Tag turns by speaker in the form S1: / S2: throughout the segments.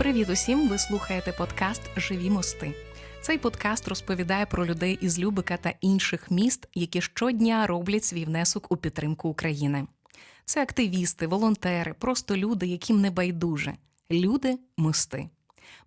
S1: Привіт усім! Ви слухаєте подкаст Живі мости. Цей подкаст розповідає про людей із Любика та інших міст, які щодня роблять свій внесок у підтримку України. Це активісти, волонтери, просто люди, яким не байдуже. Люди мости.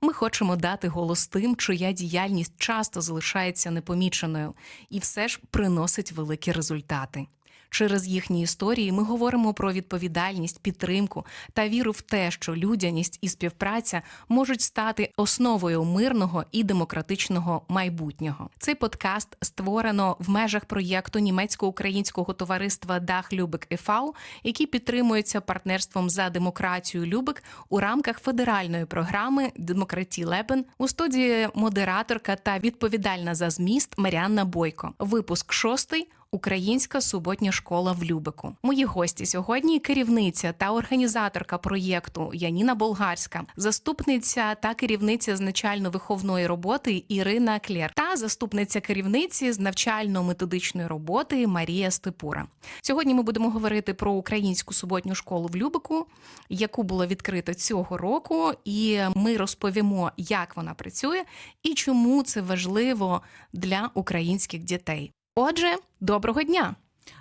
S1: Ми хочемо дати голос тим, чия діяльність часто залишається непоміченою і все ж приносить великі результати. Через їхні історії ми говоримо про відповідальність, підтримку та віру в те, що людяність і співпраця можуть стати основою мирного і демократичного майбутнього. Цей подкаст створено в межах проєкту німецько-українського товариства Дах Любик ЕФАУ, який підтримується партнерством за демократію Любик у рамках федеральної програми Демократі Лебен у студії модераторка та відповідальна за зміст Маріанна Бойко. Випуск шостий. Українська суботня школа в Любику. Мої гості сьогодні керівниця та організаторка проєкту Яніна Болгарська, заступниця та керівниця з навчально-виховної роботи Ірина Клєр та заступниця керівниці з навчально-методичної роботи Марія Степура. Сьогодні ми будемо говорити про українську суботню школу в Любику, яку було відкрито цього року, і ми розповімо, як вона працює і чому це важливо для українських дітей. Отже, доброго дня!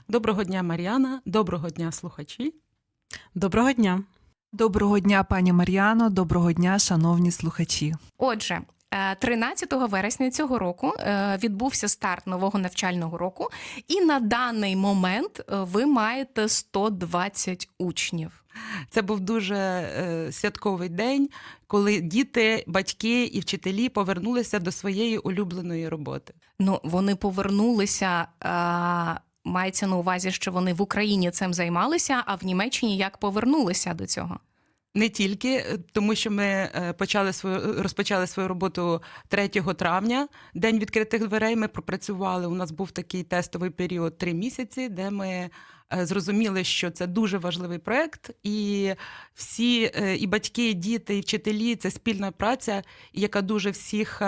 S2: Доброго дня, Мар'яна. Доброго дня, слухачі.
S3: Доброго дня.
S4: Доброго дня, пані Мар'яно. Доброго дня, шановні слухачі.
S1: Отже, е, 13 вересня цього року е, відбувся старт нового навчального року, і на даний момент е, ви маєте 120 учнів.
S2: Це був дуже е, святковий день, коли діти, батьки і вчителі повернулися до своєї улюбленої роботи.
S1: Ну, вони повернулися. е, Мається на увазі, що вони в Україні цим займалися, а в Німеччині як повернулися до цього?
S2: Не тільки е, тому, що ми е, почали свою розпочали свою роботу 3 травня, день відкритих дверей. Ми пропрацювали. У нас був такий тестовий період три місяці, де ми е, зрозуміли, що це дуже важливий проект, і всі і батьки, і діти, і вчителі це спільна праця, яка дуже всіх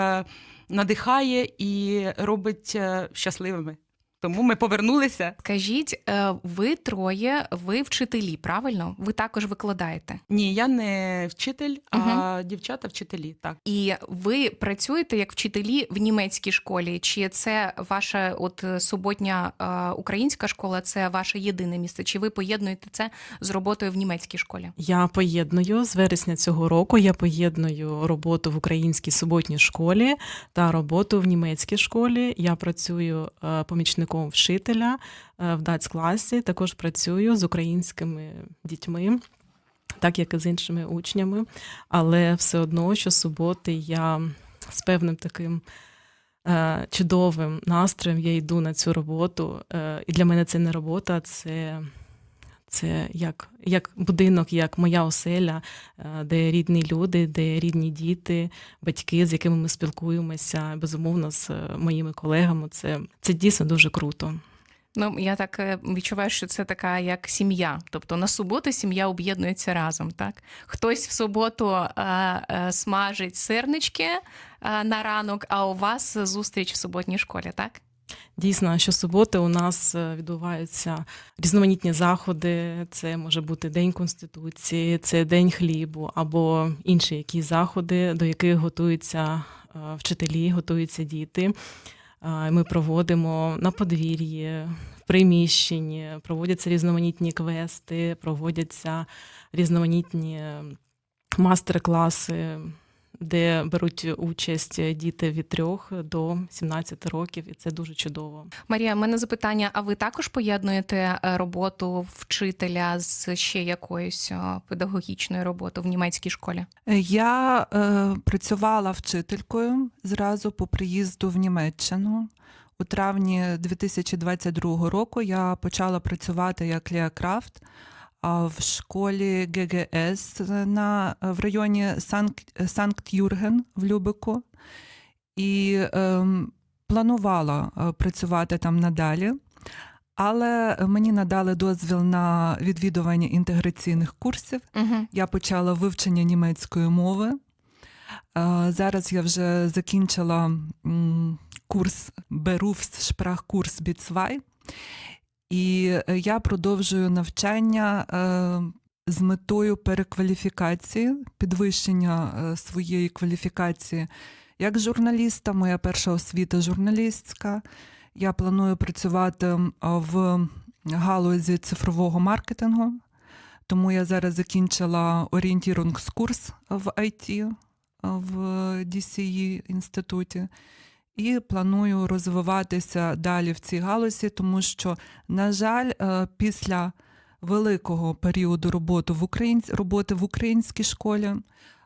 S2: надихає і робить щасливими. Тому ми повернулися.
S1: Скажіть, е, ви троє, ви вчителі, правильно? Ви також викладаєте.
S2: Ні, я не вчитель, а дівчата вчителі. Так.
S1: І ви працюєте як вчителі в німецькій школі? Чи це ваша от суботня е, українська школа? Це ваше єдине місце? Чи ви поєднуєте це з роботою в німецькій школі?
S3: Я поєдную з вересня цього року. Я поєдную роботу в українській суботній школі та роботу в німецькій школі. Я працюю е, помічником вчителя е, в датськ-класі. Також працюю з українськими дітьми, так як і з іншими учнями. Але все одно, що суботи я з певним таким. е, Чудовим настроєм я йду на цю роботу. Е, І для мене це не робота, це це як, як будинок, як моя оселя, е, де рідні люди, де рідні діти, батьки, з якими ми спілкуємося, безумовно, з е, моїми колегами. Це, це дійсно дуже круто.
S1: Ну я так е, відчуваю, що це така як сім'я. Тобто на суботу сім'я об'єднується разом. Так хтось в суботу е, е, смажить сирнички е, на ранок, а у вас зустріч в суботній школі, так?
S3: Дійсно, щосуботи у нас е, відбуваються різноманітні заходи. Це може бути День Конституції, це День хлібу або інші якісь заходи, до яких готуються е, вчителі, готуються діти. Е, Ми проводимо на подвір'ї, в приміщенні, проводяться різноманітні квести, проводяться різноманітні мастер-класи, де беруть участь діти від 3 до 17 років, і це дуже чудово.
S1: Марія, в мене запитання: а ви також поєднуєте е, роботу вчителя з ще якоюсь педагогічною роботою в німецькій школі?
S4: Е, Я е, працювала вчителькою зразу по приїзду в Німеччину. У травні 2022 року я почала працювати як Леокрафт а в школі ГГС на, в районі Санкт, Санкт-Юрген в Любику. І ем, планувала е, працювати там надалі. Але мені надали дозвіл на відвідування інтеграційних курсів.
S1: Угу.
S4: Я почала вивчення німецької мови. Е, Зараз я вже закінчила м, курс Berufssprachkurs B2. І е, я продовжую навчання е, з метою перекваліфікації, підвищення е, своєї кваліфікації як журналіста. Моя перша освіта журналістська. Я планую працювати в галузі цифрового маркетингу, тому я зараз закінчила орієнтірунгскурс в IT в DCE інституті. І планую розвиватися далі в цій галузі, тому що, на жаль, е, після великого періоду роботи в українсь... роботи в українській школі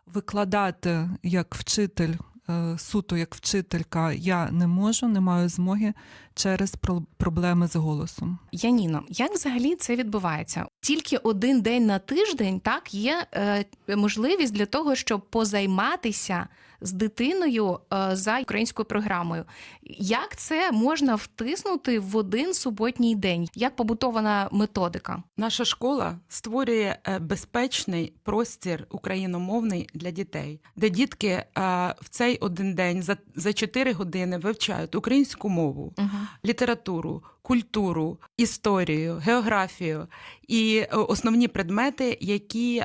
S4: викладати як вчитель, е, суто як вчителька, я не можу, не маю змоги через про- проблеми з голосом.
S1: Яніно, як взагалі це відбувається? Тільки один день на тиждень так є е, можливість для того, щоб позайматися з дитиною е, за українською програмою. Як це можна втиснути в один суботній день? Як побутована методика?
S2: Наша школа створює е, безпечний простір україномовний для дітей, де дітки е, в цей один день за, за 4 години вивчають українську мову,
S1: Угу.
S2: літературу, культуру, історію, географію і основні предмети, які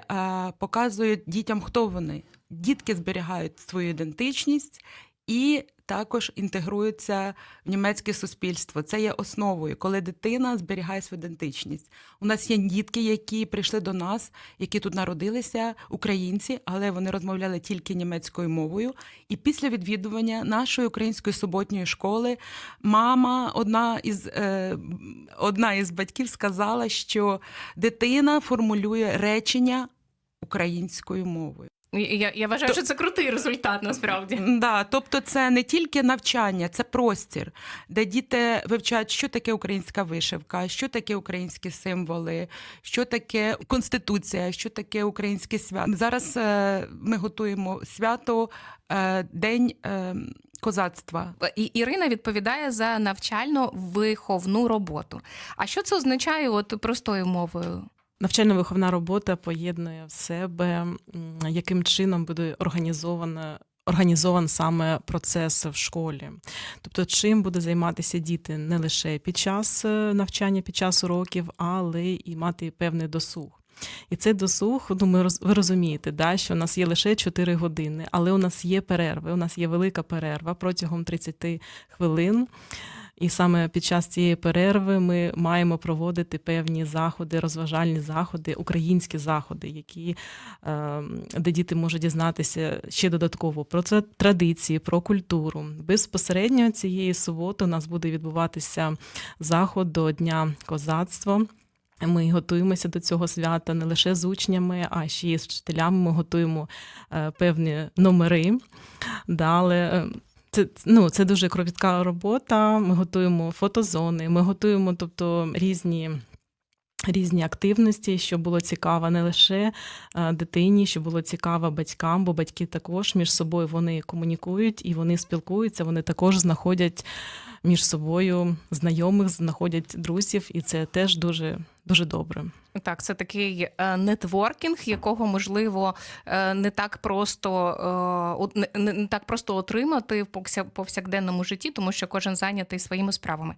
S2: показують дітям, хто вони. Дітки зберігають свою ідентичність і також інтегруються в німецьке суспільство. Це є основою, коли дитина зберігає свою ідентичність. У нас є дітки, які прийшли до нас, які тут народилися, українці, але вони розмовляли тільки німецькою мовою. І після відвідування нашої української суботньої школи мама, одна із, е, одна із батьків, сказала, що дитина формулює речення українською мовою.
S1: Я, я вважаю, що це крутий результат насправді.
S2: Да, тобто це не тільки навчання, це простір, де діти вивчають, що таке українська вишивка, що таке українські символи, що таке конституція, що таке українське свято. Зараз е, ми готуємо свято е, День е, козацтва.
S1: І Ірина відповідає за навчально-виховну роботу. А що це означає от простою мовою?
S3: Навчально-виховна робота поєднує в себе, яким чином буде організована. Організований саме процес в школі, тобто чим буде займатися діти не лише під час е, навчання, під час уроків, але і мати певний досуг. І цей досуг, ну, роз- ви розумієте, да, що у нас є лише 4 години, але у нас є перерви. У нас є велика перерва протягом 30 хвилин. І саме під час цієї перерви ми маємо проводити певні заходи, розважальні заходи, українські заходи, які, е, де діти можуть дізнатися ще додатково про це традиції, про культуру. Безпосередньо цієї суботи у нас буде відбуватися заход до Дня козацтва. Ми готуємося до цього свята не лише з учнями, а ще й з вчителями. Ми готуємо е, певні номери. Да, але е, це, ну, це дуже кропітка робота. Ми готуємо фотозони, ми готуємо тобто, різні. Різні активності, що було цікаво не лише е, дитині, що було цікаво батькам, бо батьки також між собою вони комунікують і вони спілкуються, вони також знаходять між собою знайомих, знаходять друзів, і це теж дуже, дуже добре.
S1: Так, це такий е, нетворкінг, якого можливо е, не так просто е, не, так просто отримати в повся- повсякденному житті, тому що кожен зайнятий своїми справами.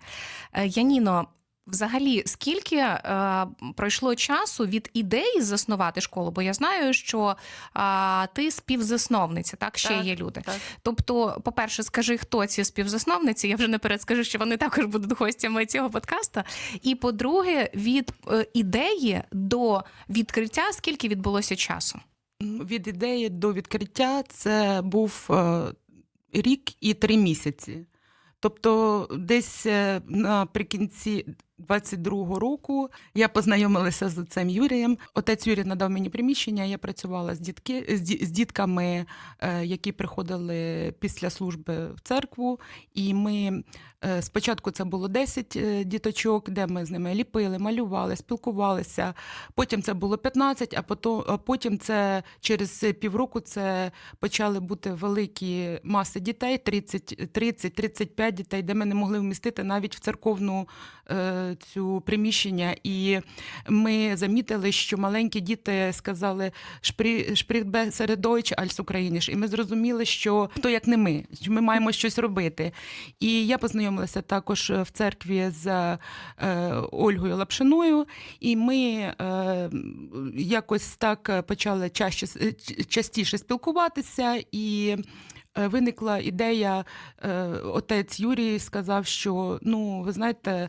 S1: Яніно. Взагалі, скільки е, пройшло часу від ідеї заснувати школу? Бо я знаю, що е, ти співзасновниця, так ще
S2: Так,
S1: є люди.
S2: так.
S1: Тобто, по-перше, скажи, хто ці співзасновниці. Я вже наперед скажу, що вони також будуть гостями цього подкаста. І по-друге, від е, ідеї до відкриття скільки відбулося часу?
S2: Від ідеї до відкриття це був е, рік і три місяці. Тобто, десь е, наприкінці 22-го року я познайомилася з отцем Юрієм. Отець Юрій надав мені приміщення. Я працювала з дітки з, ді- з дітками, е, які приходили після служби в церкву. І ми е, спочатку це було 10 е, діточок, де ми з ними ліпили, малювали, спілкувалися. Потім це було 15, а потім, а потім це через півроку це почали бути великі маси дітей, 30, 30, 35 дітей, де ми не могли вмістити навіть в церковну цю приміщення, і ми замітили, що маленькі діти сказали «Шпрі- «Шпріт besser Deutsch als І ми зрозуміли, що хто як не ми, що ми маємо щось робити. І я познайомилася також в церкві з е, Ольгою Лапшиною, і ми е, якось так почали чаще, частіше спілкуватися. І е, виникла ідея, отець Юрій сказав, що ну, ви знаєте, на,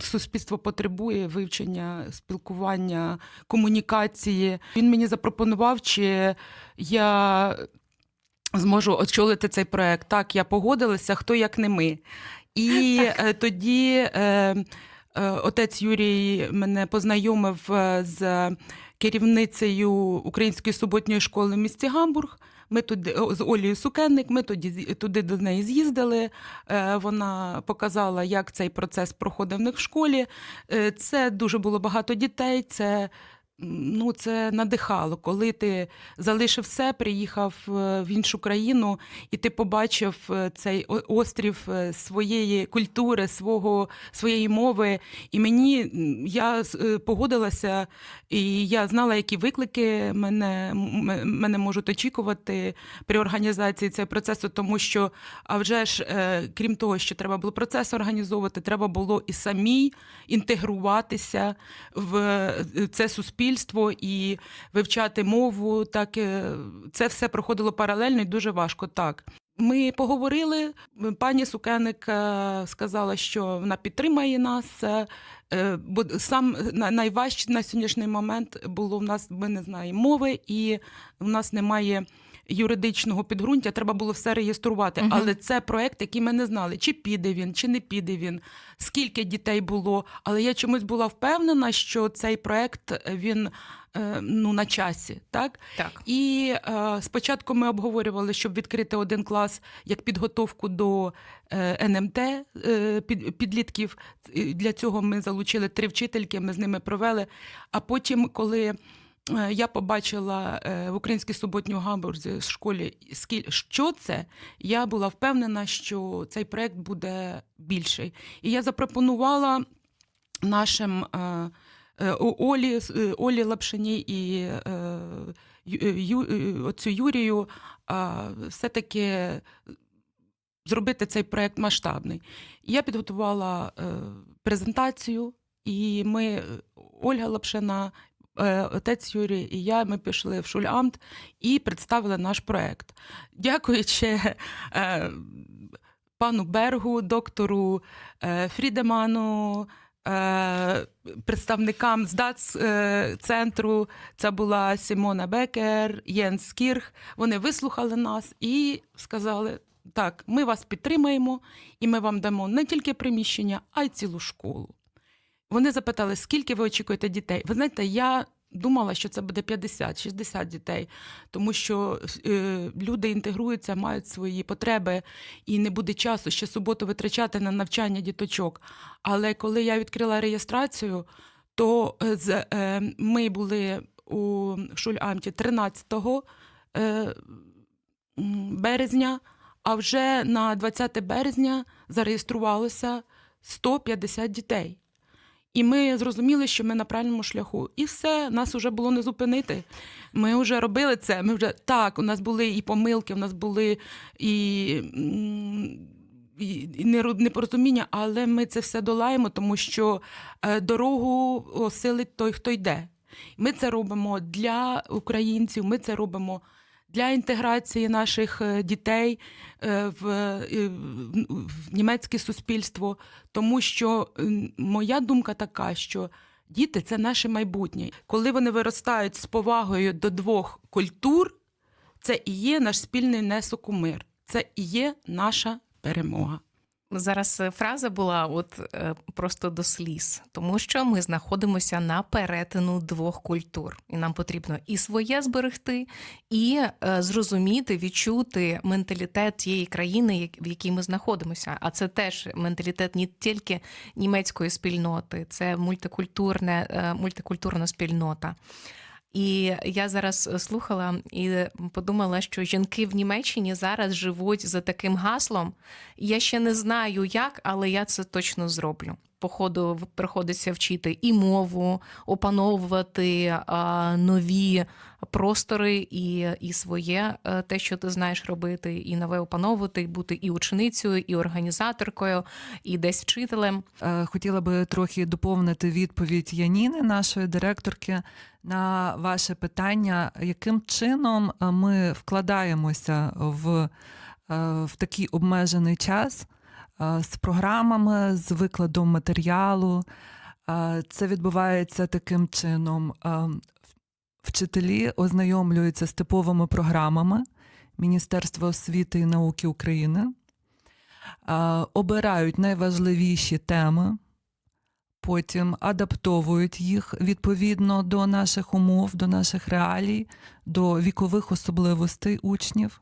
S2: суспільство потребує вивчення, спілкування, комунікації. Він мені запропонував, чи я зможу очолити цей проект. Так, я погодилася, хто як не ми. І е, тоді е, е, отець Юрій мене познайомив з керівницею Української суботньої школи в місті Гамбург. Ми туди з Олією Сукенник, ми тоді туди до неї з'їздили. Е, Вона показала, як цей процес проходив в них в школі. Е, Це дуже було багато дітей. Це ну, це надихало, коли ти залишив все, приїхав е, в іншу країну, і ти побачив е, цей острів е, своєї культури, свого, своєї мови. І мені я погодилася, і я знала, які виклики мене, мене можуть очікувати при організації цього процесу, тому що, а вже ж, крім того, що треба було процес організовувати, треба було і самій інтегруватися в це суспільство і вивчати мову. Так е, це все проходило паралельно і дуже важко. Так. Ми поговорили. Пані Сукеник е, сказала, що вона підтримає нас. е, Бо сам на- найважче на сьогоднішній момент було в нас, ми не знаємо мови, і в нас немає юридичного підґрунтя. Треба було все реєструвати.
S1: Мгм.
S2: Але це проект, який ми не знали, чи піде він, чи не піде він, скільки дітей було. Але я чомусь була впевнена, що цей проект е, він е, ну на часі, так.
S1: Так.
S2: І е, спочатку ми обговорювали, щоб відкрити один клас як підготовку до е, НМТ е, під, підлітків. Для цього ми залучили три вчительки, ми з ними провели. А потім, коли я побачила е, в українській суботній гамбурзі школі, що це, я була впевнена, що цей проект буде більший. І я запропонувала нашим. е, е, Олі, е, Олі Лапшині і е, е, е, оцю Юрію все-таки зробити цей проект масштабний. Я підготувала е, презентацію, і ми, е, Ольга Лапшина, е, отець Юрій і я, ми пішли в Шульамт і представили наш проект. Дякуючи е, пану Бергу, доктору е, Фрідеману. е, Представникам ЗДАЦ е, центру це була Сімона Бекер, Єнс Кірх. Вони вислухали нас і сказали: так, ми вас підтримаємо, і ми вам дамо не тільки приміщення, а й цілу школу. Вони запитали, скільки ви очікуєте дітей. Ви знаєте, я думала, що це буде 50-60 дітей, тому що е, люди інтегруються, мають свої потреби, і не буде часу ще суботу витрачати на навчання діточок. Але коли я відкрила реєстрацію, то е, з, е, ми були у Шульамті 13 е, березня, а вже на 20 березня зареєструвалося 150 дітей. І ми зрозуміли, що ми на правильному шляху. І все, нас вже було не зупинити. Ми вже робили це. Ми вже так, у нас були і помилки, у нас були і, і непорозуміння, але ми це все долаємо, тому що е, дорогу осилить той, хто йде. Ми це робимо для українців, ми це робимо для інтеграції наших е, дітей е, в, е, в- в німецьке суспільство, тому що моя думка така, що діти це наше майбутнє. Коли вони виростають з повагою до двох культур, це і є наш спільний внесок у мир. Це і є наша перемога.
S1: Зараз е, фраза була от е, просто до сліз, тому що ми знаходимося на перетину двох культур, і нам потрібно і своє зберегти, і е, зрозуміти, відчути менталітет тієї країни, в якій ми знаходимося. А це теж менталітет не тільки німецької спільноти, це мультикультурне, мультикультурна спільнота. І я зараз е, слухала і подумала, що жінки в Німеччині зараз живуть за таким гаслом. Я ще не знаю як, але я це точно зроблю. Походу в- приходиться вчити і мову, опановувати нові простори і, і своє е, те, що ти знаєш робити, і нове опановувати, і бути і ученицею, і організаторкою, і десь вчителем.
S4: Е, Хотіла би трохи доповнити відповідь Яніни, нашої директорки, на ваше питання, яким чином е, ми вкладаємося в, в такий обмежений час з програмами, з викладом матеріалу. Е, Це відбувається таким чином. Е, Вчителі ознайомлюються з типовими програмами Міністерства освіти і науки України е, обирають найважливіші теми, потім адаптовують їх відповідно до наших умов, до наших реалій, до вікових особливостей учнів.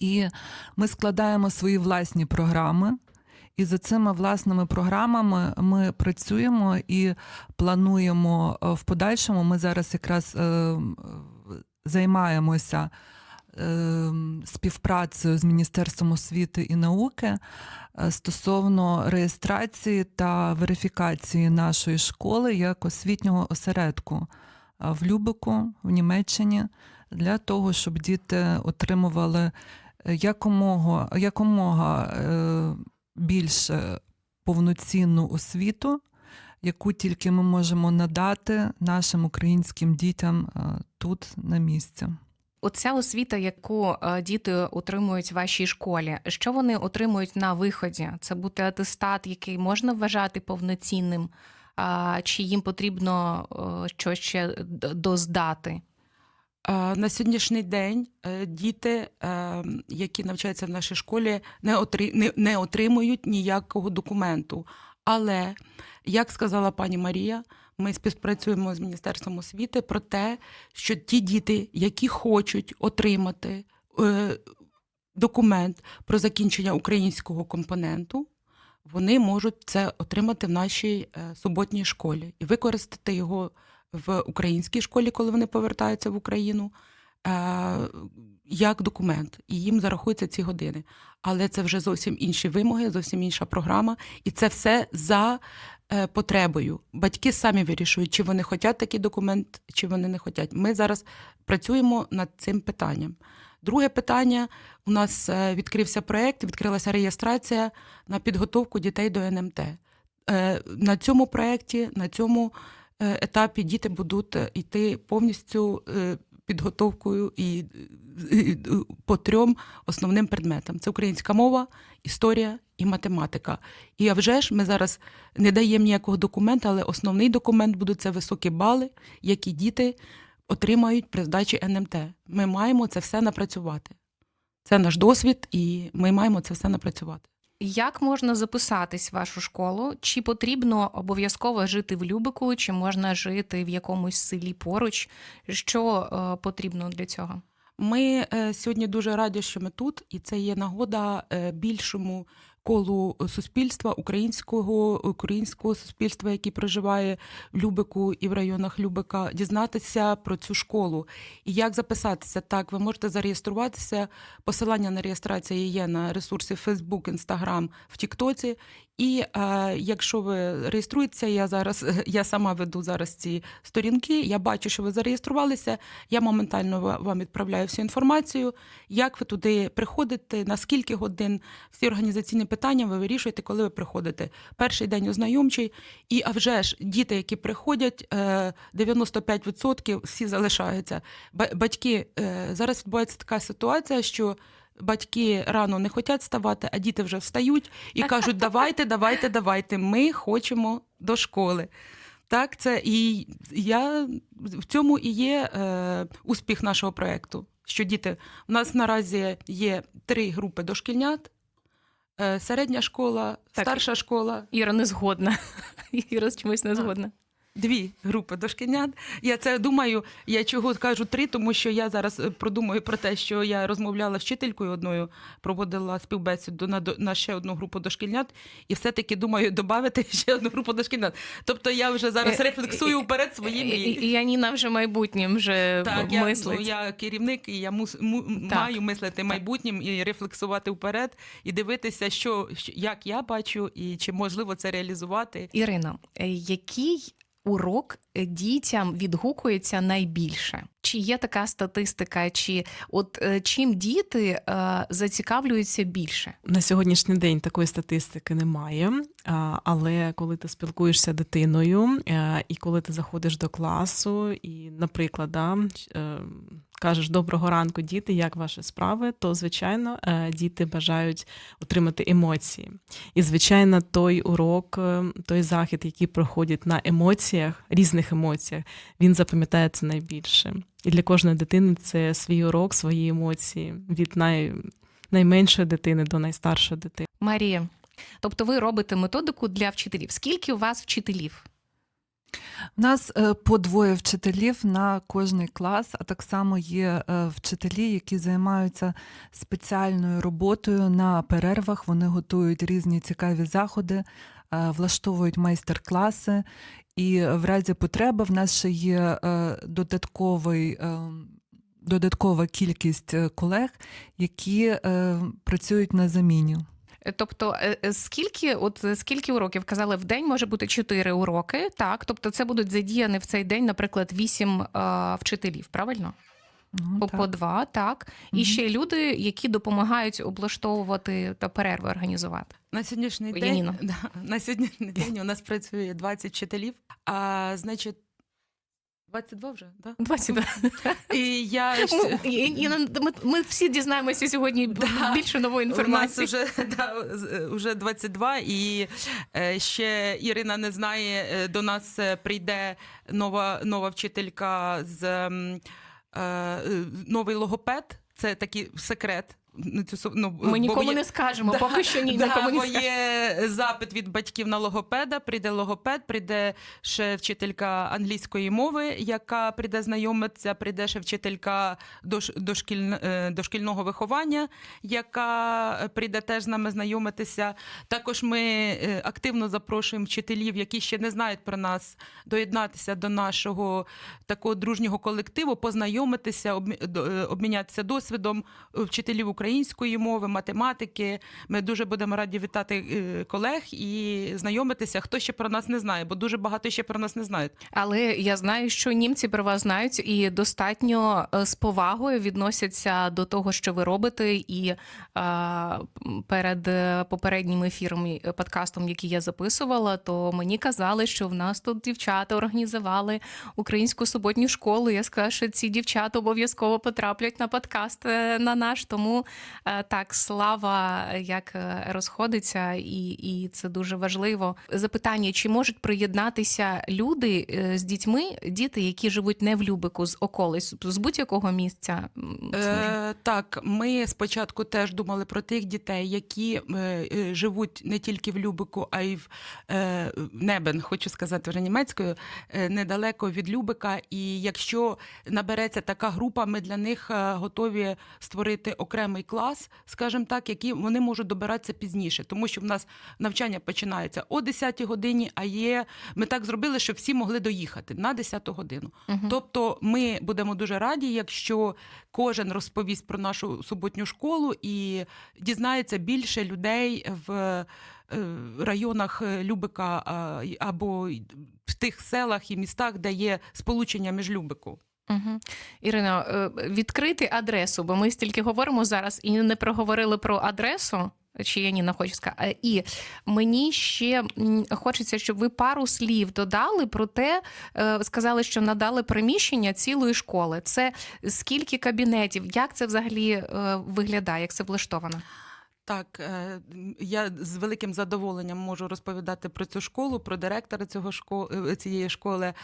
S4: І ми складаємо свої власні програми. І за цими власними програмами ми працюємо і плануємо е, в подальшому. Ми зараз якраз е, займаємося е, співпрацею з Міністерством освіти і науки стосовно реєстрації та верифікації нашої школи як освітнього осередку в Любику, в Німеччині, для того, щоб діти отримували якомога, якомога е, більше повноцінну освіту, яку тільки ми можемо надати нашим українським дітям е, тут на місці.
S1: Оця освіта, яку е, діти отримують в вашій школі, що вони отримують на виході? Це буде атестат, який можна вважати повноцінним, чи їм потрібно е, щось ще доздати?
S2: На сьогоднішній день е, діти, е, які навчаються в нашій школі, не, отри... не, не отримують ніякого документу. Але, як сказала пані Марія, ми співпрацюємо з Міністерством освіти про те, що ті діти, які хочуть отримати е, документ про закінчення українського компоненту, вони можуть це отримати в нашій суботній школі і використати його в українській школі, коли вони повертаються в Україну, е, як документ, і їм зарахуються ці години. Але це вже зовсім інші вимоги, зовсім інша програма, і це все за е, потребою. Батьки самі вирішують, чи вони хочуть такий документ, чи вони не хочуть. Ми зараз працюємо над цим питанням. Друге питання: у нас е, відкрився проєкт, відкрилася реєстрація на підготовку дітей до НМТ. На цьому проєкті, на цьому етапі діти будуть е, йти повністю е, підготовкою і е, е, по трьом основним предметам: це українська мова, історія і математика. І а вже ж ми зараз не даємо ніякого документа, але основний документ будуть це високі бали, які діти отримають при здачі НМТ. Ми маємо це все напрацювати. Це наш досвід, і ми маємо це все напрацювати.
S1: Як можна записатись в вашу школу? Чи потрібно обов'язково жити в Любику, чи можна жити в якомусь селі поруч? Що е, потрібно для цього?
S2: Ми е, сьогодні дуже раді, що ми тут, і це є нагода е, більшому колу суспільства, українського, українського суспільства, який проживає в Любику і в районах Любика, дізнатися про цю школу. І як записатися? Так, ви можете зареєструватися. Посилання на реєстрацію є на ресурсі Facebook, Instagram, в Тіктоці. І е, якщо ви реєструєтеся, я зараз я сама веду зараз ці сторінки. Я бачу, що ви зареєструвалися. Я моментально вам відправляю всю інформацію, як ви туди приходите, на скільки годин, всі організаційні питання ви вирішуєте, коли ви приходите. Перший день ознайомчий, і а вже ж діти, які приходять, е, 95% всі залишаються. Ба- Батьки е, зараз відбувається така ситуація, що. Батьки рано не хочуть вставати, а діти вже встають і кажуть: давайте, давайте, давайте, ми хочемо до школи. Так, це і я в цьому і є е, успіх нашого проєкту. Що діти у нас наразі є три групи дошкільнят: е, середня школа,
S1: Так.
S2: старша школа.
S1: Іра не згодна. Іра з чимось не згодна.
S2: Дві групи дошкільнят. Я це думаю. Я чого кажу три, тому що я зараз е, продумую про те, що я розмовляла з вчителькою одною, проводила співбесіду на, на ще одну групу дошкільнят, і все-таки думаю додати ще одну групу дошкільнят. Тобто я вже зараз
S1: Е,
S2: рефлексую
S1: е,
S2: вперед свої
S1: І,
S2: мрії.
S1: Яніна вже майбутнім вже
S2: Так, я,
S1: мислить.
S2: ну, я керівник, і я мус, му,
S1: Так.
S2: маю мислити майбутнім і рефлексувати вперед, і дивитися, що, як я бачу, і чи можливо це реалізувати.
S1: Ірина, який урок дітям відгукується найбільше? Чи є така статистика, чи от е, чим діти е, зацікавлюються більше?
S3: На сьогоднішній день такої статистики немає, але коли ти спілкуєшся дитиною, е, і коли ти заходиш до класу, і, наприклад, да, кажеш доброго ранку, діти, як ваші справи, то звичайно е, діти бажають отримати емоції. І звичайно, той урок, е, той захід, який проходить на емоціях, різних емоціях, він запам'ятається найбільше. І для кожної дитини це свій урок, свої емоції від най, найменшої дитини до найстаршої дитини.
S1: Марія, тобто ви робите методику для вчителів. Скільки у вас вчителів?
S4: У нас е, по двоє вчителів на кожний клас, а так само є е, вчителі, які займаються спеціальною роботою на перервах. Вони готують різні цікаві заходи, е, влаштовують майстер-класи. І в разі потреби в нас ще є додатковий. Додаткова кількість колег, які працюють на заміні.
S1: Тобто, е, е, скільки, от е, скільки уроків казали, в день може бути 4 уроки, так? Тобто, це будуть задіяні в цей день, наприклад, 8 е, вчителів, правильно?
S4: Ну,
S1: По,
S4: так.
S1: по два, так. І ще люди, які допомагають облаштовувати та перерви організувати.
S2: На сьогоднішній день
S1: Яніно.
S2: да, на сьогоднішній день у нас працює 20 вчителів, а значить. 22 вже, да?
S1: 22.
S2: І я
S1: Ми, і- і- ми, ми всі дізнаємося сьогодні
S2: Да.
S1: більше нової
S2: У нас вже, да, вже 22, і е, ще Ірина не знає, е, до нас е, прийде нова, нова вчителька з новий логопед. Це такий секрет. Цю ну,
S1: Ми нікому
S2: є-
S1: не скажемо,
S2: Да,
S1: поки що ні,
S2: да,
S1: нікому не
S2: бо
S1: скажемо.
S2: є запит від батьків на логопеда. Прийде логопед, прийде ще вчителька англійської мови, яка прийде знайомитися, прийде ще вчителька дош, дошкіль, е, дошкільного виховання, яка прийде теж з нами знайомитися. Також ми е, активно запрошуємо вчителів, які ще не знають про нас, доєднатися до нашого такого дружнього колективу, познайомитися, е, обмінятися досвідом вчителів української мови, математики. Ми дуже будемо раді вітати е, колег і знайомитися, хто ще про нас не знає, бо дуже багато ще про нас не знають.
S1: Але я знаю, що німці про вас знають і достатньо е, з повагою відносяться до того, що ви робите. І е, перед попереднім ефіром подкастом, який я записувала, то мені казали, що в нас тут дівчата організували українську суботню школу. Я сказала, що ці дівчата обов'язково потраплять на подкаст на наш. Тому так, слава е, як е, розходиться, і, і це дуже важливо. Запитання: чи можуть приєднатися люди е, з дітьми, діти, які живуть не в Любику, з околиць, з будь-якого місця?
S2: Е, так, ми спочатку теж думали про тих дітей, які е, е, живуть не тільки в Любику, а й в е, Небен, хочу сказати вже німецькою, е, недалеко від Любика. І якщо набереться така група, ми для них е, готові створити окремий клас, скажімо так, які вони можуть добиратися пізніше, тому що в нас навчання починається о 10 годині, а є ми так зробили, щоб всі могли доїхати на 10 годину.
S1: Мгм.
S2: Тобто ми будемо дуже раді, якщо кожен розповість про нашу суботню школу і дізнається більше людей в е, районах е, Любика або в тих селах і містах, де є сполучення між Любику.
S1: Угу. Ірино, е, відкрити адресу, бо ми стільки говоримо зараз і не проговорили про адресу. Чи Яніна хоче сказати. Е, І мені ще хочеться, щоб ви пару слів додали про те, е, сказали, що надали приміщення цілої школи. Це скільки кабінетів, як це взагалі е, виглядає, як це влаштовано?
S2: Так, е, я з великим задоволенням можу розповідати про цю школу, про директора цього школи, цієї школи.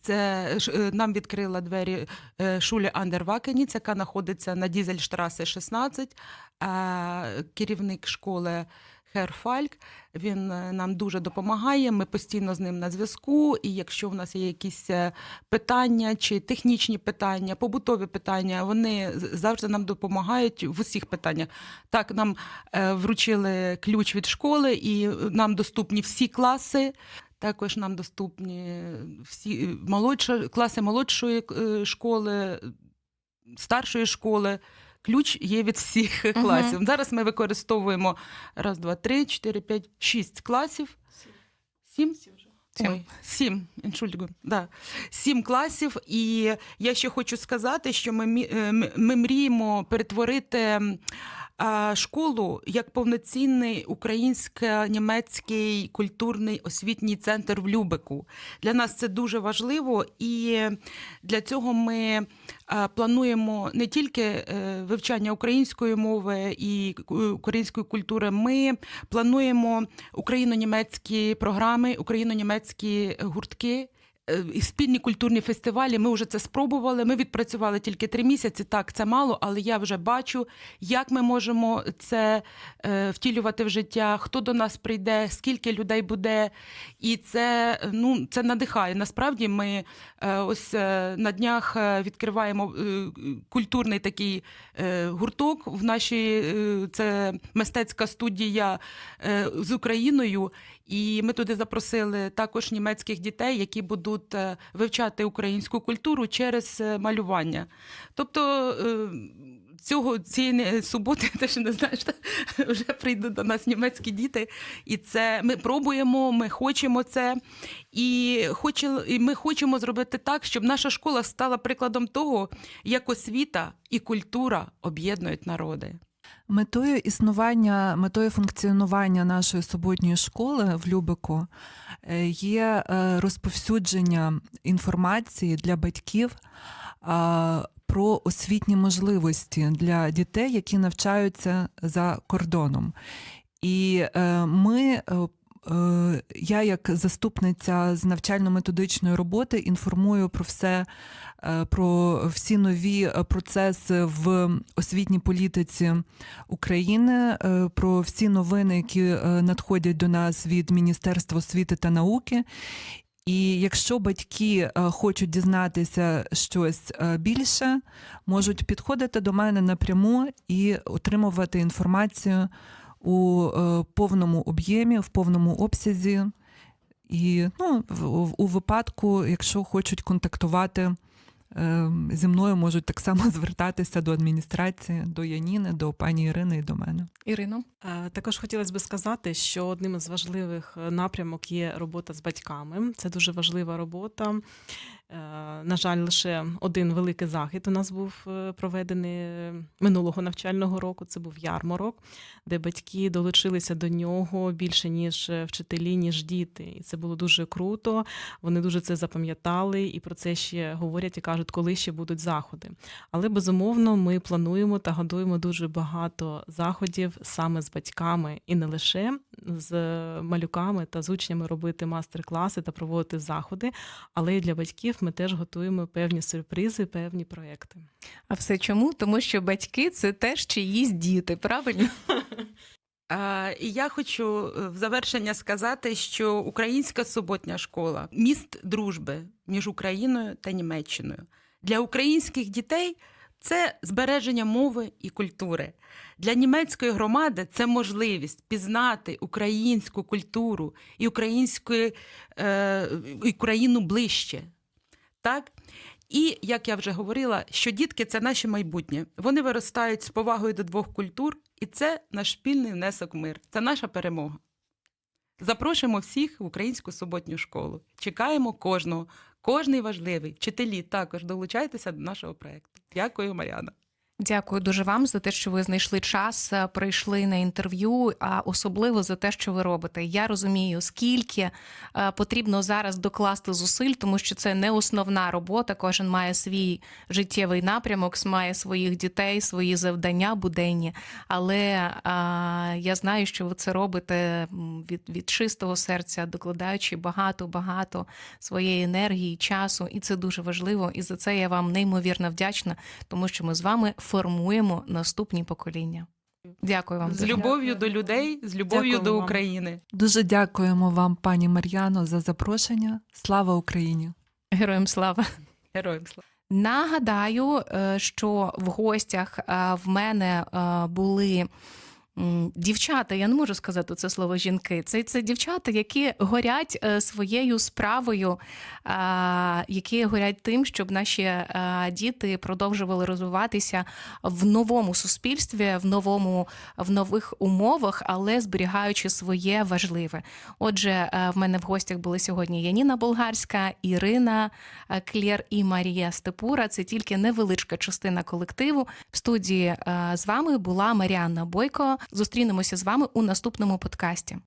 S2: Це е, нам відкрила двері Шулі Андервакеніц, яка знаходиться на Дізельштрасе 16. А керівник школи Херфальк. Він е, нам дуже допомагає. Ми постійно з ним на зв'язку. І якщо в нас є якісь е, питання чи технічні питання, побутові питання, вони завжди нам допомагають в усіх питаннях. Так, нам е, вручили ключ від школи, і нам доступні всі класи. Також нам доступні всі молодша, класи молодшої школи, старшої школи. Ключ є від всіх
S1: Мгм.
S2: класів. Зараз ми використовуємо раз, два, три, чотири, п'ять, шість класів. Сім?
S1: Сім.
S2: Ой, сім, да. сім класів. І я ще хочу сказати, що ми, е, ми- ми мріємо перетворити школу як повноцінний українсько-німецький культурний освітній центр в Любеку. Для нас це дуже важливо, і для цього ми плануємо не тільки е, вивчання української мови і української культури. Ми плануємо україно-німецькі програми, україно-німецькі гуртки. Е, Спільні культурні фестивалі. Ми вже це спробували. Ми відпрацювали тільки три місяці. Так, це мало, але я вже бачу, як ми можемо це е, втілювати в життя, хто до нас прийде, скільки людей буде. І це, ну, це надихає. Насправді ми е, ось на днях відкриваємо культурний такий гурток в нашій це мистецька студія з Україною. І ми туди запросили також німецьких дітей, які будуть е, вивчати українську культуру через е, малювання. Тобто е, цього цієї суботи, ти ще не знаєш, вже прийдуть до нас німецькі діти, і це ми пробуємо, ми хочемо це. І ми хочемо зробити так, щоб наша школа стала прикладом того, як освіта і культура об'єднують народи.
S4: Метою існування, метою функціонування нашої суботньої школи в Любеку е, є е, розповсюдження інформації для батьків про освітні можливості для дітей, які навчаються за кордоном. І е, ми. Е, Я, як заступниця з навчально-методичної роботи, інформую про все, е, про всі нові е, процеси в освітній політиці України, про всі новини, які надходять до нас від Міністерства освіти та науки. І якщо батьки хочуть дізнатися щось більше, можуть підходити до мене напряму і отримувати інформацію у е, повному об'ємі, в повному обсязі. І ну, у випадку, якщо хочуть контактувати е, зі мною, можуть так само звертатися до адміністрації, до Яніни, до пані Ірини і до мене.
S1: Ірино.
S3: Е, Також хотілося б сказати, що одним із важливих напрямок є робота з батьками. Це дуже важлива робота. Е, На жаль, лише один великий захід у нас був е, проведений минулого навчального року. Це був ярмарок, де батьки долучилися до нього більше ніж вчителі, ніж діти. І це було дуже круто. Вони дуже це запам'ятали і про це ще говорять і кажуть, коли ще будуть заходи. Але безумовно ми плануємо та годуємо дуже багато заходів саме з батьками, і не лише з малюками та з учнями робити мастер-класи та проводити заходи, але й для батьків ми теж готуємо певні сюрпризи, певні проекти.
S1: А все чому? Тому що батьки це теж чиїсь діти, правильно?
S2: І я хочу е, в завершення сказати, що українська суботня школа міст дружби між Україною та Німеччиною для українських дітей. Це збереження мови і культури для німецької громади. Це можливість пізнати українську культуру і українську е, і Україну ближче. Так? І як я вже говорила, що дітки це наше майбутнє. Вони виростають з повагою до двох культур, і це наш спільний внесок в мир. Це наша перемога. Запрошуємо всіх в українську суботню школу. Чекаємо кожного. Кожний важливий. Вчителі також долучайтеся до нашого проєкту. Дякую, Мар'яна.
S1: Дякую дуже вам за те, що ви знайшли час, е, прийшли на інтерв'ю, а особливо за те, що ви робите. Я розумію, скільки е, потрібно зараз докласти зусиль, тому що це не основна робота. Кожен має свій життєвий напрямок, має своїх дітей, свої завдання буденні. Але е, я знаю, що ви це робите від, від чистого серця, докладаючи багато багато своєї енергії, часу, і це дуже важливо. І за це я вам неймовірно вдячна, тому що ми з вами формуємо наступні покоління. Дякую вам.
S2: З любов'ю до людей, з любов'ю
S3: Дякую
S2: до
S3: вам.
S2: України.
S4: Дуже дякуємо вам, пані Мар'яно, за запрошення. Слава Україні!
S1: Героям слава.
S2: Героям слава.
S1: Нагадаю, е, що в гостях е, в мене е, були. Дівчата, я не можу сказати це слово жінки. Це, це дівчата, які горять е, своєю справою, е, які горять тим, щоб наші е, діти продовжували розвиватися в новому суспільстві, в новому в нових умовах, але зберігаючи своє важливе. Отже, в мене в гостях були сьогодні Яніна Болгарська, Ірина Клєр і Марія Степура. Це тільки невеличка частина колективу. В студії з вами була Маріанна Бойко. Зустрінемося з вами у наступному подкасті.